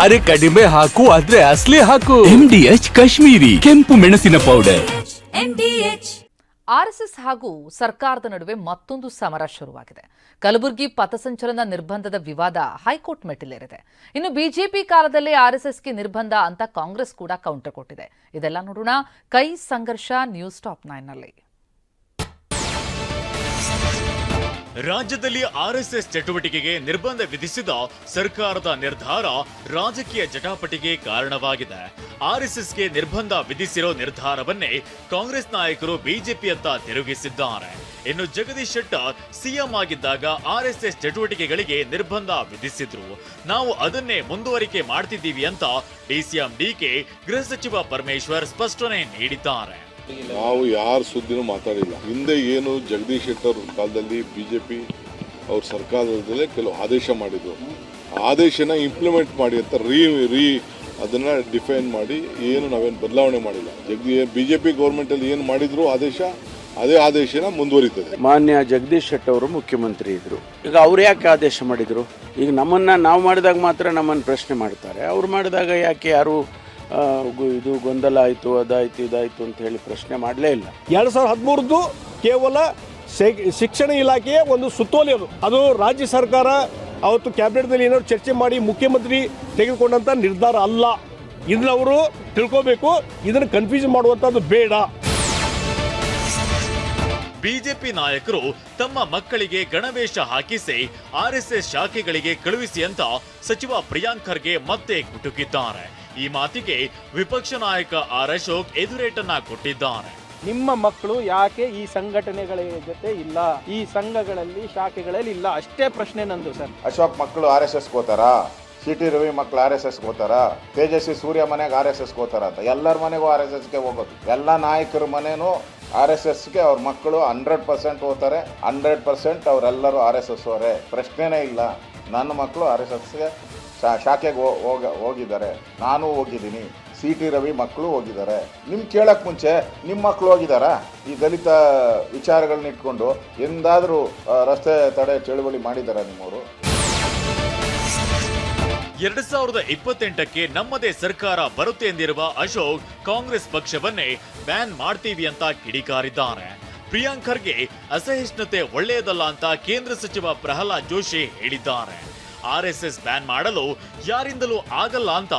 ಅರೆ ಕಡಿಮೆ ಹಾಕು ಆದ್ರೆ ಅಸ್ಲಿ ಹಾಕು. ಎಂಡಿಎಚ್ ಕಾಶ್ಮೀರಿ ಕೆಂಪು ಮೆಣಸಿನ ಪೌಡರ್ ಆರ್ಎಸ್ಎಸ್ ಹಾಗೂ ಸರ್ಕಾರದ ನಡುವೆ ಮತ್ತೊಂದು ಸಮರ ಶುರುವಾಗಿದೆ. ಕಲಬುರಗಿ ಪಥಸಂಚಲನ ನಿರ್ಬಂಧದ ವಿವಾದ ಹೈಕೋರ್ಟ್ ಮೆಟ್ಟಿಲೇರಿದೆ. ಇನ್ನು ಬಿಜೆಪಿ ಕಾಲದಲ್ಲೇ ಆರ್ಎಸ್ಎಸ್ಗೆ ನಿರ್ಬಂಧ ಅಂತ ಕಾಂಗ್ರೆಸ್ ಕೂಡ ಕೌಂಟರ್ ಕೊಟ್ಟಿದೆ. ಇದೆಲ್ಲ ನೋಡೋಣ ಕೈ ಸಂಘರ್ಷ ನ್ಯೂಸ್ ಟಾಪ್ ನೈನ್ನಲ್ಲಿ. ರಾಜ್ಯದಲ್ಲಿ ಆರ್ಎಸ್ಎಸ್ ಚಟುವಟಿಕೆಗೆ ನಿರ್ಬಂಧ ವಿಧಿಸಿದ ಸರ್ಕಾರದ ನಿರ್ಧಾರ ರಾಜಕೀಯ ಜಟಾಪಟಿಗೆ ಕಾರಣವಾಗಿದೆ. ಆರ್ಎಸ್ಎಸ್ಗೆ ನಿರ್ಬಂಧ ವಿಧಿಸಿರೋ ನಿರ್ಧಾರವನ್ನೇ ಕಾಂಗ್ರೆಸ್ ನಾಯಕರು ಬಿಜೆಪಿಯತ್ತ ತಿರುಗಿಸಿದ್ದಾರೆ. ಇನ್ನು ಜಗದೀಶ್ ಶೆಟ್ಟರ್ ಸಿಎಂ ಆಗಿದ್ದಾಗ ಆರ್ಎಸ್ಎಸ್ ಚಟುವಟಿಕೆಗಳಿಗೆ ನಿರ್ಬಂಧ ವಿಧಿಸಿದ್ರು. ನಾವು ಅದನ್ನೇ ಮುಂದುವರಿಕೆ ಮಾಡ್ತಿದ್ದೀವಿ ಅಂತ ಡಿಸಿಎಂ ಡಿಕೆ ಗೃಹ ಸಚಿವ ಪರಮೇಶ್ವರ್ ಸ್ಪಷ್ಟನೆ ನೀಡಿದ್ದಾರೆ. ನಾವು ಯಾರ ಸುದ್ದಿನೂ ಮಾತಾಡಿಲ್ಲ. ಹಿಂದೆ ಏನು ಜಗದೀಶ್ ಶೆಟ್ಟರ್ ಅವ್ರ ಕಾಲದಲ್ಲಿ ಬಿ ಜೆ ಪಿ ಅವ್ರ ಸರ್ಕಾರದಲ್ಲೇ ಕೆಲವು ಆದೇಶ ಮಾಡಿದ್ರು. ಆದೇಶನ ಇಂಪ್ಲಿಮೆಂಟ್ ಮಾಡಿ ಅಂತ ರೀ ರೀ ಅದನ್ನ ಡಿಫೈನ್ ಮಾಡಿ ಏನು ನಾವೇನು ಬದಲಾವಣೆ ಮಾಡಿಲ್ಲ. ಜಗದಿ ಬಿ ಜೆ ಪಿ ಗೌರ್ಮೆಂಟಲ್ಲಿ ಏನು ಮಾಡಿದ್ರು ಆದೇಶ ಅದೇ ಆದೇಶನ ಮುಂದುವರಿತದೆ. ಮಾನ್ಯ ಜಗದೀಶ್ ಶೆಟ್ಟರ್ ಅವರು ಮುಖ್ಯಮಂತ್ರಿ ಇದ್ರು. ಈಗ ಅವ್ರು ಯಾಕೆ ಆದೇಶ ಮಾಡಿದ್ರು? ಈಗ ನಮ್ಮನ್ನ ನಾವು ಮಾಡಿದಾಗ ಮಾತ್ರ ನಮ್ಮನ್ನು ಪ್ರಶ್ನೆ ಮಾಡ್ತಾರೆ. ಅವ್ರು ಮಾಡಿದಾಗ ಯಾಕೆ ಯಾರು ಇದು ಗೊಂದಲ ಆಯಿತು ಅದಾಯಿತು ಇದಾಯ್ತು ಅಂತ ಹೇಳಿ ಪ್ರಶ್ನೆ ಮಾಡಲೇ ಇಲ್ಲ. ಎರಡು ಸಾವಿರದ ಹದಿಮೂರದ್ದು ಕೇವಲ ಶಿಕ್ಷಣ ಇಲಾಖೆಯ ಒಂದು ಸುತ್ತೋಲೆ ಅದು. ಅದು ರಾಜ್ಯ ಸರ್ಕಾರ ಅವತ್ತು ಕ್ಯಾಬಿನೆಟ್ನಲ್ಲಿ ಏನಾದ್ರು ಚರ್ಚೆ ಮಾಡಿ ಮುಖ್ಯಮಂತ್ರಿ ತೆಗೆದುಕೊಂಡಂಥ ನಿರ್ಧಾರ ಅಲ್ಲ. ಇದನ್ನ ಅವರು ತಿಳ್ಕೋಬೇಕು. ಇದನ್ನು ಕನ್ಫ್ಯೂಸ್ ಮಾಡುವಂಥದ್ದು ಬೇಡ. ಬಿಜೆಪಿ ನಾಯಕರು ತಮ್ಮ ಮಕ್ಕಳಿಗೆ ಗಣವೇಶ ಹಾಕಿಸಿ ಆರ್ಎಸ್ಎಸ್ ಶಾಖೆಗಳಿಗೆ ಕಳುಹಿಸಿ ಅಂತ ಸಚಿವ ಪ್ರಿಯಾಂಕ್ ಖರ್ಗೆ ಮತ್ತೆ ಕುಟುಕಿದ್ದಾರೆ. ಈ ಮಾತಿಗೆ ವಿಪಕ್ಷ ನಾಯಕ ಆರ್ ಅಶೋಕ್ ಎದುರೇಟನ್ನ ಕೊಟ್ಟಿದ್ದಾರೆ. ನಿಮ್ಮ ಮಕ್ಕಳು ಯಾಕೆ ಈ ಸಂಘಟನೆಗಳ ಜೊತೆ ಇಲ್ಲ? ಈ ಸಂಘಗಳಲ್ಲಿ ಶಾಖೆಗಳಲ್ಲಿ ಇಲ್ಲ? ಅಷ್ಟೇ ಪ್ರಶ್ನೆ ನಂದು ಸರ್. ಅಶೋಕ್ ಮಕ್ಕಳು ಆರ್ ಎಸ್ ಎಸ್ ಕೋತಾರ ಸಿ ಟಿ ರವಿ ಮಕ್ಕಳು ಆರ್ ಎಸ್ ಎಸ್ ಕೋತಾರ ತೇಜಸ್ವಿ ಸೂರ್ಯ ಮನೆಗೆ ಆರ್ ಎಸ್ ಎಸ್ ಕೋತಾರ ಅಂತ. ಎಲ್ಲರ ಮನೆಗೂ ಆರ್ ಎಸ್ ಎಸ್ಗೆ ಹೋಗೋದು. ಎಲ್ಲ ನಾಯಕರ ಮನೆನೂ ಆರ್ ಎಸ್ ಎಸ್ಗೆ ಅವ್ರ ಮಕ್ಕಳು ಹಂಡ್ರೆಡ್ ಪರ್ಸೆಂಟ್ ಓದ್ತಾರೆ, ಹಂಡ್ರೆಡ್ ಪರ್ಸೆಂಟ್ ಅವರೆಲ್ಲರೂ ಆರ್ ಎಸ್ ಎಸ್ ಅವರೇ ಪ್ರಶ್ನೆನೇ ಇಲ್ಲ. ನನ್ನ ಮಕ್ಕಳು ಆರ್ ಎಸ್ ಎಸ್ಗೆ ಶಾಖೆಗೆ ಹೋಗ, ಹೋಗಿದ್ದಾರೆ. ನಾನು ಹೋಗಿದ್ದೀನಿ. ಸಿ ಟಿ ರವಿ ಮಕ್ಕಳು ಹೋಗಿದ್ದಾರೆ. ನಿಮ್ಮ ಕೇಳೋಕ್ಕೆ ಮುಂಚೆ ನಿಮ್ಮ ಮಕ್ಕಳು ಹೋಗಿದ್ದಾರಾ? ಈ ದಲಿತ ವಿಚಾರಗಳನ್ನ ಇಟ್ಕೊಂಡು ಎಂದಾದರೂ ರಸ್ತೆ ತಡೆ ಚಳುವಳಿ ಮಾಡಿದ್ದಾರೆ ನಿಮ್ಮವರು? ಎರಡ್ ಸಾವಿರದ ಇಪ್ಪತ್ತೆಂಟಕ್ಕೆ ನಮ್ಮದೇ ಸರ್ಕಾರ ಬರುತ್ತೆ ಎಂದಿರುವ ಅಶೋಕ್ ಕಾಂಗ್ರೆಸ್ ಪಕ್ಷವನ್ನೇ ಬ್ಯಾನ್ ಮಾಡ್ತೀವಿ ಅಂತ ಕಿಡಿಕಾರಿದ್ದಾರೆ. ಪ್ರಿಯಾಂಕರ್ಗೆ ಅಸಹಿಷ್ಣುತೆ ಒಳ್ಳೆಯದಲ್ಲ ಅಂತ ಕೇಂದ್ರ ಸಚಿವ ಪ್ರಹ್ಲಾದ್ ಜೋಶಿ ಹೇಳಿದ್ದಾರೆ. ಆರ್ಎಸ್ಎಸ್ ಬ್ಯಾನ್ ಮಾಡಲು ಯಾರಿಂದಲೂ ಆಗಲ್ಲ ಅಂತ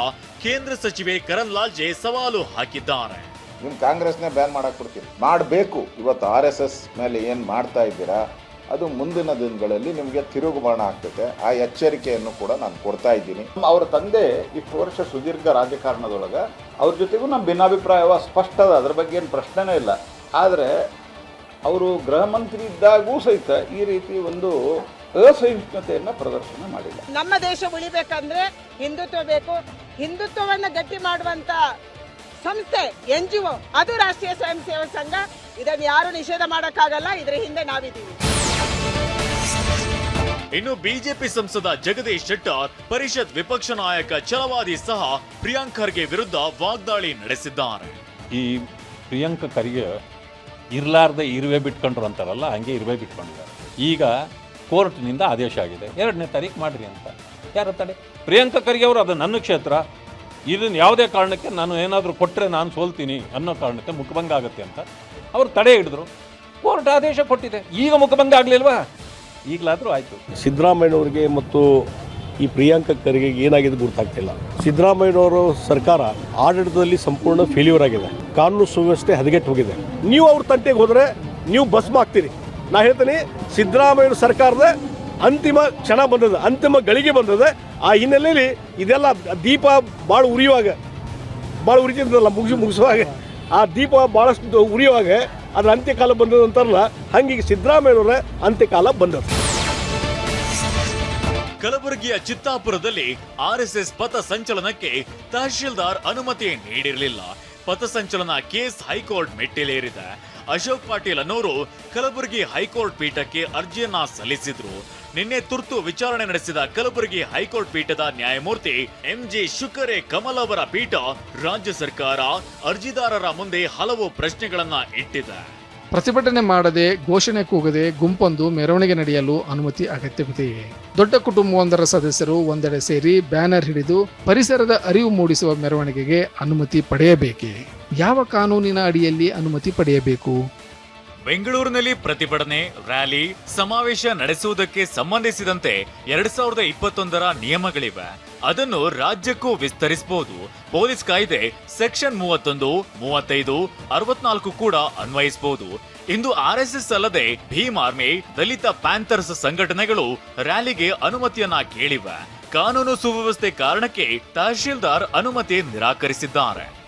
ಕೇಂದ್ರ ಸಚಿವೆ ಕರಣ್ ಲಾಲ್ಜೆ ಸವಾಲು ಹಾಕಿದ್ದಾರೆ. ಕಾಂಗ್ರೆಸ್ನೇ ಬ್ಯಾನ್ ಮಾಡಕ್ ಕೊಡ್ತೀವಿ ಮಾಡಬೇಕು. ಇವತ್ತು ಆರ್ ಎಸ್ ಮೇಲೆ ಏನು ಮಾಡ್ತಾ ಇದ್ದೀರಾ? ಅದು ಮುಂದಿನ ದಿನಗಳಲ್ಲಿ ನಿಮಗೆ ತಿರುಗುಬಾಣ ಆಗ್ತದೆ. ಆ ಎಚ್ಚರಿಕೆಯನ್ನು ಕೂಡ ನಾನು ಕೊಡ್ತಾ ಇದ್ದೀನಿ. ಅವರ ತಂದೆ ಇಷ್ಟು ವರ್ಷ ಸುದೀರ್ಘ ರಾಜಕಾರಣದೊಳಗೆ, ಅವ್ರ ಜೊತೆಗೂ ನಮ್ಮ ಭಿನ್ನಾಭಿಪ್ರಾಯವ ಸ್ಪಷ್ಟ ಅದ ಅದ್ರ ಬಗ್ಗೆ ಏನು ಪ್ರಶ್ನೆನೇ ಇಲ್ಲ. ಆದರೆ ಅವರು ಗೃಹ ಮಂತ್ರಿ ಇದ್ದಾಗೂ ಸಹಿತ ಈ ರೀತಿ ಒಂದು ಅಸಹಿಷ್ಣುತೆಯನ್ನು ಪ್ರದರ್ಶನ ಮಾಡಿಲ್ಲ. ನಮ್ಮ ದೇಶ ಉಳಿಬೇಕಂದ್ರೆ ಹಿಂದುತ್ವ ಬೇಕು. ಹಿಂದುತ್ವವನ್ನು ಗಟ್ಟಿ ಮಾಡುವಂತ ಸಂಸ್ಥೆ, ಎನ್ ಜಿ ಒ, ಅದು ರಾಷ್ಟ್ರೀಯ ಸ್ವಯಂ ಸೇವಾ ಸಂಘ. ಇದನ್ನು ಯಾರು ನಿಷೇಧ ಮಾಡೋಕ್ಕಾಗಲ್ಲ, ಇದರ ಹಿಂದೆ ನಾವಿದ್ದೀವಿ. ಇನ್ನು ಬಿಜೆಪಿ ಸಂಸದ ಜಗದೀಶ್ ಶೆಟ್ಟರ್, ಪರಿಷತ್ ವಿಪಕ್ಷ ನಾಯಕ ಛಲವಾದಿ ಸಹ ಪ್ರಿಯಾಂಕ್ ಖರ್ಗೆ ವಿರುದ್ಧ ವಾಗ್ದಾಳಿ ನಡೆಸಿದ್ದಾರೆ. ಈ ಪ್ರಿಯಾಂಕ ಖರ್ಗೆ ಇರ್ಲಾರ್ದೆ ಇರುವೆ ಬಿಟ್ಕೊಂಡ್ರು ಅಂತಾರಲ್ಲ, ಹಂಗೆ ಇರುವೆ ಬಿಟ್ಕೊಂಡಿದ್ದಾರೆ. ಈಗ ಕೋರ್ಟ್ನಿಂದ ಆದೇಶ ಆಗಿದೆ. ಎರಡನೇ ತಾರೀಕು ಮಾಡ್ರಿ ಅಂತ. ಯಾರ ತಡೆ? ಪ್ರಿಯಾಂಕ ಖರ್ಗೆ ಅವರು ಅದು ನನ್ನ ಕ್ಷೇತ್ರ. ಇದನ್ನ ಯಾವುದೇ ಕಾರಣಕ್ಕೆ ನಾನು ಏನಾದರೂ ಕೊಟ್ಟರೆ ನಾನು ಸೋಲ್ತೀನಿ ಅನ್ನೋ ಕಾರಣಕ್ಕೆ ಮುಖಭಂಗ ಆಗುತ್ತೆ ಅಂತ ಅವರು ತಡೆ ಹಿಡಿದ್ರು. ಕೋರ್ಟ್ ಆದೇಶ ಕೊಟ್ಟಿದೆ. ಈಗ ಮುಖಭಂಗ ಆಗಲಿಲ್ವಾ? ಈಗಲಾದರೂ ಆಯಿತು. ಸಿದ್ಧರಾಮಯ್ಯನವರಿಗೆ ಮತ್ತು ಈ ಪ್ರಿಯಾಂಕ ಖರ್ಗೆ ಏನಾಗಿದೆ ಗೊತ್ತಾಗ್ತಿಲ್ಲ ಸಿದ್ದರಾಮಯ್ಯನವರು ಸರ್ಕಾರ ಆಡಳಿತದಲ್ಲಿ ಸಂಪೂರ್ಣ ಫೇಲ್ಯೂರ್ ಆಗಿದೆ. ಕಾನೂನು ಸುವ್ಯವಸ್ಥೆ ಹದಗೆಟ್ಟು ಹೋಗಿದೆ. ನೀವು ಅವ್ರ ತಂಟೆಗೆ ಹೋದರೆ ನೀವು ಭಸ್ಮ ಆಗ್ತೀರಿ. ನಾ ಹೇಳ್ತೀನಿ, ಸಿದ್ದರಾಮಯ್ಯ ಸರ್ಕಾರದ ಅಂತಿಮ ಕ್ಷಣ ಬಂದದ ಅಂತಿಮ ಗಳಿಗೆ ಬಂದದ ಆ ಹಿನ್ನೆಲೆಯಲ್ಲಿ ಇದೆಲ್ಲ ದೀಪ ಭಾಳ ಉರಿಯುವಾಗ ಭಾಳ ಉರಿತಿದ್ದಲ್ಲ, ಮುಗಿಸಿ ಮುಗಿಸುವಾಗ, ಆ ದೀಪ ಭಾಳಷ್ಟು ಉರಿಯುವಾಗ ಅದ್ರ ಅಂತ್ಯಕಾಲ ಬಂದದ ಅಂತಾರಲ್ಲ, ಹಂಗೀಗ ಸಿದ್ದರಾಮಯ್ಯನವರ ಅಂತ್ಯಕಾಲ ಬಂದದ್ದು. ಕಲಬುರಗಿಯ ಚಿತ್ತಾಪುರದಲ್ಲಿ ಆರ್ಎಸ್ಎಸ್ ಪಥ ಸಂಚಲನಕ್ಕೆ ತಹಶೀಲ್ದಾರ್ ಅನುಮತಿ ನೀಡಿರಲಿಲ್ಲ. ಪಥಸಂಚಲನ ಕೇಸ್ ಹೈಕೋರ್ಟ್ ಮೆಟ್ಟಿಲೇರಿದೆ. ಅಶೋಕ್ ಪಾಟೀಲ್ ಅನ್ನೋರು ಕಲಬುರಗಿ ಹೈಕೋರ್ಟ್ ಪೀಠಕ್ಕೆ ಅರ್ಜಿಯನ್ನ ಸಲ್ಲಿಸಿದ್ರು. ನಿನ್ನೆ ತುರ್ತು ವಿಚಾರಣೆ ನಡೆಸಿದ ಕಲಬುರಗಿ ಹೈಕೋರ್ಟ್ ಪೀಠದ ನ್ಯಾಯಮೂರ್ತಿ ಎಂಜಿ ಶುಕರೆ ಕಮಲ್ ಅವರ ಪೀಠ ರಾಜ್ಯ ಸರ್ಕಾರ ಅರ್ಜಿದಾರರ ಮುಂದೆ ಹಲವು ಪ್ರಶ್ನೆಗಳನ್ನ ಇಟ್ಟಿದೆ. ಪ್ರತಿಭಟನೆ ಮಾಡದೆ ಘೋಷಣೆ ಕೂಗದೆ ಗುಂಪೊಂದು ಮೆರವಣಿಗೆ ನಡೆಯಲು ಅನುಮತಿ ಅಗತ್ಯವಿದೆಯೇ ದೊಡ್ಡ ಕುಟುಂಬವೊಂದರ ಸದಸ್ಯರು ಒಂದೆಡೆ ಸೇರಿ ಬ್ಯಾನರ್ ಹಿಡಿದು ಪರಿಸರದ ಅರಿವು ಮೂಡಿಸುವ ಮೆರವಣಿಗೆಗೆ ಅನುಮತಿ ಪಡೆಯಬೇಕೇ? ಯಾವ ಕಾನೂನಿನ ಅಡಿಯಲ್ಲಿ ಅನುಮತಿ ಪಡೆಯಬೇಕು? ಬೆಂಗಳೂರಿನಲ್ಲಿ ಪ್ರತಿಭಟನೆ, ರ್ಯಾಲಿ, ಸಮಾವೇಶ ನಡೆಸುವುದಕ್ಕೆ ಸಂಬಂಧಿಸಿದಂತೆ ಎರಡ್ ಸಾವಿರದ ಇಪ್ಪತ್ತೊಂದರ ನಿಯಮಗಳಿವೆ. ಅದನ್ನು ರಾಜ್ಯಕ್ಕೂ ವಿಸ್ತರಿಸಬಹುದು. ಪೊಲೀಸ್ ಕಾಯ್ದೆ ಸೆಕ್ಷನ್ ಮೂವತ್ತೊಂದು, ಮೂವತ್ತೈದು, ಅರವತ್ನಾಲ್ಕು ಕೂಡ ಅನ್ವಯಿಸಬಹುದು. ಇಂದು ಆರ್ಎಸ್ಎಸ್ ಅಲ್ಲದೆ ಭೀಮ್ ಆರ್ಮಿ, ದಲಿತ ಪ್ಯಾಂಥರ್ಸ್ ಸಂಘಟನೆಗಳು ರ್ಯಾಲಿಗೆ ಅನುಮತಿಯನ್ನ ಕೇಳಿವೆ. ಕಾನೂನು ಸುವ್ಯವಸ್ಥೆ ಕಾರಣಕ್ಕೆ ತಹಶೀಲ್ದಾರ್ ಅನುಮತಿ ನಿರಾಕರಿಸಿದ್ದಾರೆ.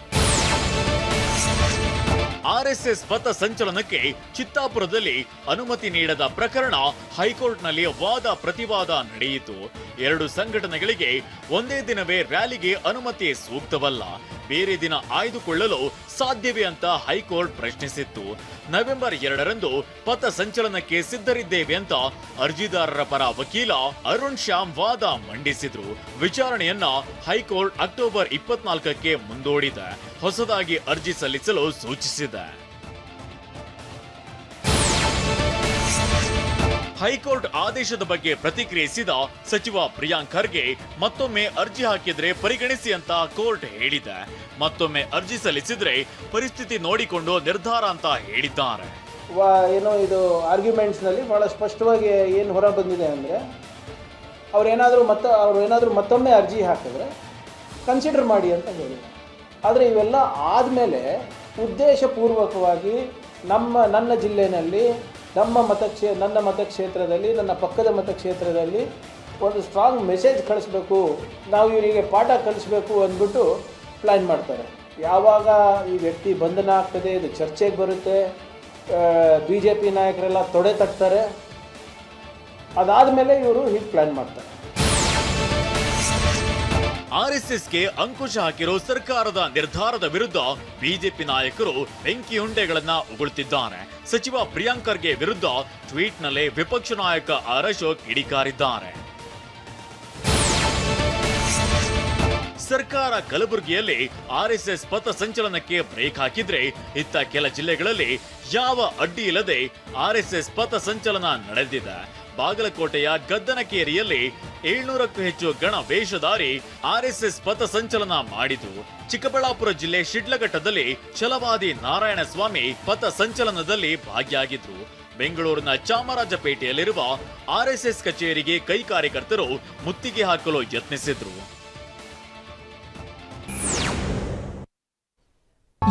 ಆರ್ಎಸ್ಎಸ್ ಪಥ ಸಂಚಲನಕ್ಕೆ ಚಿತ್ತಾಪುರದಲ್ಲಿ ಅನುಮತಿ ನೀಡದ ಪ್ರಕರಣ ಹೈಕೋರ್ಟ್ನಲ್ಲಿ ವಾದ ಪ್ರತಿವಾದ ನಡೆಯಿತು. ಎರಡು ಸಂಘಟನೆಗಳಿಗೆ ಒಂದೇ ದಿನವೇ ರ್ಯಾಲಿಗೆ ಅನುಮತಿ ಸೂಕ್ತವಲ್ಲ. ಬೇರೆ ದಿನ ಆಯ್ದುಕೊಳ್ಳಲು ಸಾಧ್ಯವೇ ಅಂತ ಹೈಕೋರ್ಟ್ ಪ್ರಶ್ನಿಸಿತ್ತು. ನವೆಂಬರ್ ಎರಡರಂದು ಪಥ ಸಂಚಲನಕ್ಕೆ ಸಿದ್ಧರಿದ್ದೇವೆ ಅಂತ ಅರ್ಜಿದಾರರ ಪರ ವಕೀಲ ಅರುಣ್ ಶ್ಯಾಮ್ ವಾದ ಮಂಡಿಸಿದ್ರು. ವಿಚಾರಣೆಯನ್ನ ಹೈಕೋರ್ಟ್ ಅಕ್ಟೋಬರ್ ಇಪ್ಪತ್ನಾಲ್ಕಕ್ಕೆ ಮುಂದೂಡಿದೆ. ಹೊಸದಾಗಿ ಅರ್ಜಿ ಸಲ್ಲಿಸಲು ಸೂಚಿಸಿದೆ. ಹೈಕೋರ್ಟ್ ಆದೇಶದ ಬಗ್ಗೆ ಪ್ರತಿಕ್ರಿಯಿಸಿದ ಸಚಿವ ಪ್ರಿಯಾಂಕ್ ಖರ್ಗೆ, ಮತ್ತೊಮ್ಮೆ ಅರ್ಜಿ ಹಾಕಿದ್ರೆ ಪರಿಗಣಿಸಿ ಅಂತ ಕೋರ್ಟ್ ಹೇಳಿದೆ. ಮತ್ತೊಮ್ಮೆ ಅರ್ಜಿ ಸಲ್ಲಿಸಿದ್ರೆ ಪರಿಸ್ಥಿತಿ ನೋಡಿಕೊಂಡು ನಿರ್ಧಾರ ಅಂತ ಹೇಳಿದ್ದಾರೆ. ಏನೋ ಇದು ಆರ್ಗ್ಯುಮೆಂಟ್ಸ್ನಲ್ಲಿ ಬಹಳ ಸ್ಪಷ್ಟವಾಗಿ ಏನು ಹೊರ ಬಂದಿದೆ ಅಂದರೆ ಅವ್ರೇನಾದರೂ ಮತ್ತ, ಅವ್ರು ಏನಾದರೂ ಮತ್ತೊಮ್ಮೆ ಅರ್ಜಿ ಹಾಕಿದ್ರೆ ಕನ್ಸಿಡರ್ ಮಾಡಿ ಅಂತ ಹೇಳಿ ಆದರೆ ಇವೆಲ್ಲ ಆದಮೇಲೆ ಉದ್ದೇಶಪೂರ್ವಕವಾಗಿ ನಮ್ಮ, ನನ್ನ ಜಿಲ್ಲೆಯಲ್ಲಿ ನಮ್ಮ ಮತಕ್ಷೇ, ನನ್ನ ಮತಕ್ಷೇತ್ರದಲ್ಲಿ, ನನ್ನ ಪಕ್ಕದ ಮತಕ್ಷೇತ್ರದಲ್ಲಿ ಒಂದು ಸ್ಟ್ರಾಂಗ್ ಮೆಸೇಜ್ ಕಳಿಸ್ಬೇಕು. ನಾವು ಇವರಿಗೆ ಪಾಠ ಕಲಿಸ್ಬೇಕು ಅಂದ್ಬಿಟ್ಟು ಪ್ಲ್ಯಾನ್ ಮಾಡ್ತಾರೆ. ಯಾವಾಗ ಈ ವ್ಯಕ್ತಿ ಬಂಧನ ಆಗ್ತದೆ, ಇದು ಚರ್ಚೆಗೆ ಬರುತ್ತೆ ಬಿ ಜೆ ಪಿ ನಾಯಕರೆಲ್ಲ ತೊಡೆ ತಟ್ತಾರೆ, ಅದಾದಮೇಲೆ ಇವರು ಹೀಗೆ ಪ್ಲ್ಯಾನ್ ಮಾಡ್ತಾರೆ. ಆರ್ಎಸ್ಎಸ್ಗೆ ಅಂಕುಶ ಹಾಕಿರೋ ಸರ್ಕಾರದ ನಿರ್ಧಾರದ ವಿರುದ್ಧ ಬಿಜೆಪಿ ನಾಯಕರು ಬೆಂಕಿ ಹುಂಡೆಗಳನ್ನ ಉಗುಳುತ್ತಿದ್ದಾರೆ ಸಚಿವ ಪ್ರಿಯಾಂಕರ್ಗೆ ವಿರುದ್ಧ ಟ್ವೀಟ್ನಲ್ಲೇ ವಿಪಕ್ಷ ನಾಯಕ ಆರ್ ಅಶೋಕ್ ಇಡಿಕಾರಿದ್ದಾರೆ. ಸರ್ಕಾರ ಕಲಬುರಗಿಯಲ್ಲಿ ಆರ್ಎಸ್ಎಸ್ ಪಥ ಸಂಚಲನಕ್ಕೆ ಬ್ರೇಕ್ ಹಾಕಿದ್ರೆ ಇತ್ತ ಕೆಲ ಜಿಲ್ಲೆಗಳಲ್ಲಿ ಯಾವ ಅಡ್ಡಿ ಇಲ್ಲದೆ ಆರ್ಎಸ್ಎಸ್ ಪಥ ಸಂಚಲನ ನಡೆದಿದೆ. ಬಾಗಲಕೋಟೆಯ ಗದ್ದನಕೇರಿಯಲ್ಲಿ ಏಳ್ನೂರಕ್ಕೂ ಹೆಚ್ಚು ಗಣ ವೇಷಧಾರಿ ಆರ್ಎಸ್ಎಸ್ ಪಥ ಸಂಚಲನ ಮಾಡಿತು. ಚಿಕ್ಕಬಳ್ಳಾಪುರ ಜಿಲ್ಲೆ ಶಿಡ್ಲಘಟ್ಟದಲ್ಲಿ ಛಲವಾದಿ ನಾರಾಯಣಸ್ವಾಮಿ ಪಥ ಸಂಚಲನದಲ್ಲಿ ಭಾಗಿಯಾಗಿದ್ರು. ಬೆಂಗಳೂರಿನ ಚಾಮರಾಜಪೇಟೆಯಲ್ಲಿರುವ ಆರ್ಎಸ್ಎಸ್ ಕಚೇರಿಗೆ ಕೈ ಕಾರ್ಯಕರ್ತರು ಮುತ್ತಿಗೆ ಹಾಕಲು ಯತ್ನಿಸಿದ್ರು.